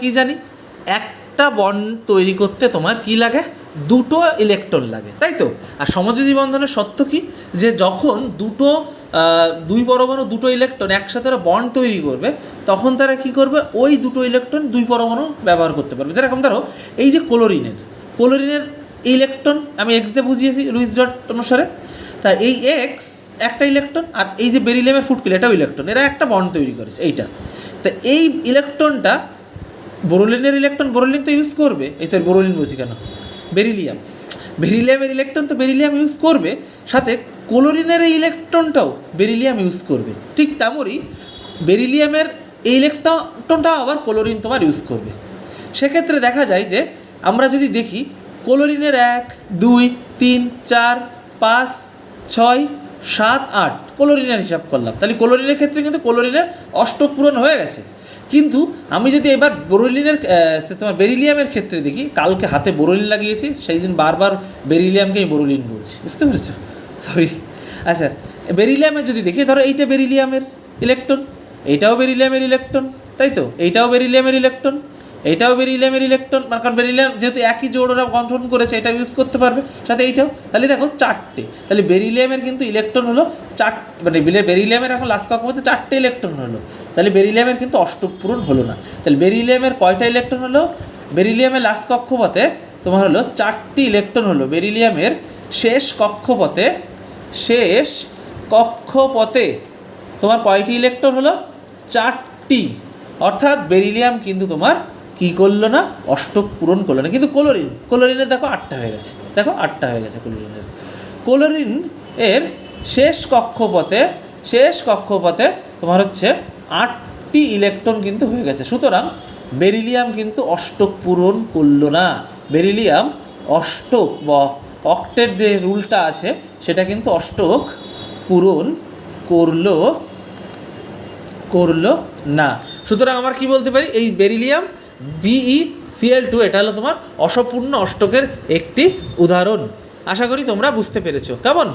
কি জানি? একটা বন্ড তৈরি করতে তোমার কি লাগে? দুটো ইলেকট্রন লাগে, তাই তো? আর সমযোজী বন্ধনের সত্য কি? যে যখন দুটো দুই পরমাণু, দুটো ইলেকট্রন একসাথে ওরা বন্ড তৈরি করবে, তখন তারা কি করবে? ওই দুটো ইলেকট্রন দুই পরমাণু ব্যবহার করতে পারবে। যেরকম ধরো, এই যে ক্লোরিনের ক্লোরিনের ইলেকট্রন আমি এক্স দিয়ে বুঝিয়েছি লুইস ডট অনুসারে। তা এই এক্স একটা ইলেকট্রন আর এই যে বেরিলিয়ামের ফুটকিল এটাও ইলেকট্রন এরা একটা বন্ড তৈরি করেছে, এইটা। তা এই ইলেকট্রনটা বোরোলিনের ইলেকট্রন বোরোলিন তো ইউজ করবে। এই স্যার বোরোলিন বলছি কেন? বেরিলিয়াম বেরিলিয়ামের ইলেকট্রন তো বেরিলিয়াম ইউজ করবে, সাথে ক্লোরিনের এই ইলেকট্রনটাও বেরিলিয়াম ইউজ করবে। ঠিক তেমনই বেরিলিয়ামের এই ইলেকট্রনটা আবার ক্লোরিন তোমার ইউজ করবে। সেক্ষেত্রে দেখা যায় যে, আমরা যদি দেখি ক্লোরিনের এক, দুই, তিন, চার, পাঁচ, ছয় সাত, আট, ক্লোরিনের হিসাব করলাম। তাহলে ক্লোরিনের ক্ষেত্রে কিন্তু ক্লোরিনের অষ্টক পূরণ হয়ে গেছে। কিন্তু আমি যদি এবার বোরোলিনের তোমার বেরিলিয়ামের ক্ষেত্রে দেখি, কালকে হাতে বোরোলিন লাগিয়েছি, সেই দিন বারবার বেরিলিয়ামকেই বোরোলিন বলছি। বুঝতে পেরেছ? সরি আচ্ছা বেরিলিয়ামের যদি দেখি, ধরো এইটা বেরিলিয়ামের ইলেকট্রন এইটাও বেরিলিয়ামের ইলেকট্রন তাই তো? এইটাও বেরিলিয়ামের ইলেকট্রন এইটাও বেরিলিয়ামের ইলেকট্রন মানে কারণ বেরিলিয়াম যেহেতু একই জোড় ওরা গঠন করেছে এটা ইউজ করতে পারবে। সাথে এইটাও, তাহলে দেখো চারটে। তাহলে বেরিলিয়ামের কিন্তু ইলেকট্রন হলো চার মানে বেরিলিয়ামের এখন লাস্ট কক্ষপথে চারটে ইলেকট্রন হলো। তাহলে বেরিলিয়ামের কিন্তু অষ্টক পূরণ হলো না। তাহলে বেরিলিয়ামের কয়টা ইলেকট্রন হলো? বেরিলিয়ামের লাস্ট কক্ষপথে তোমার হলো চারটি ইলেকট্রন হলো। বেরিলিয়ামের শেষ কক্ষপথে শেষ কক্ষপথে তোমার কয়টি ইলেকট্রন হলো? চারটি। অর্থাৎ বেরিলিয়াম কিন্তু তোমার কি করল না? অষ্টক পূরণ করল না। কিন্তু ক্লোরিন, ক্লোরিনের দেখো আটটা হয়ে গেছে। দেখো আটটা হয়ে গেছে ক্লোরিনের। ক্লোরিন এর শেষ কক্ষপথে শেষ কক্ষপথে তোমার হচ্ছে আটটি ইলেকট্রন কিন্তু হয়ে গেছে। সুতরাং বেরিলিয়াম কিন্তু অষ্টক পূরণ করল না। বেরিলিয়াম অষ্টক বা অক্টের যে রুলটা আছে, সেটা কিন্তু অষ্টক পূরণ করল করল না। সুতরাং আমার কি বলতে পারি? এই বেরিলিয়াম বিই সিএল টু এটা হলো তোমার অসম্পূর্ণ অষ্টকের একটি উদাহরণ। আশা করি তোমরা বুঝতে পেরেছ। কেমন?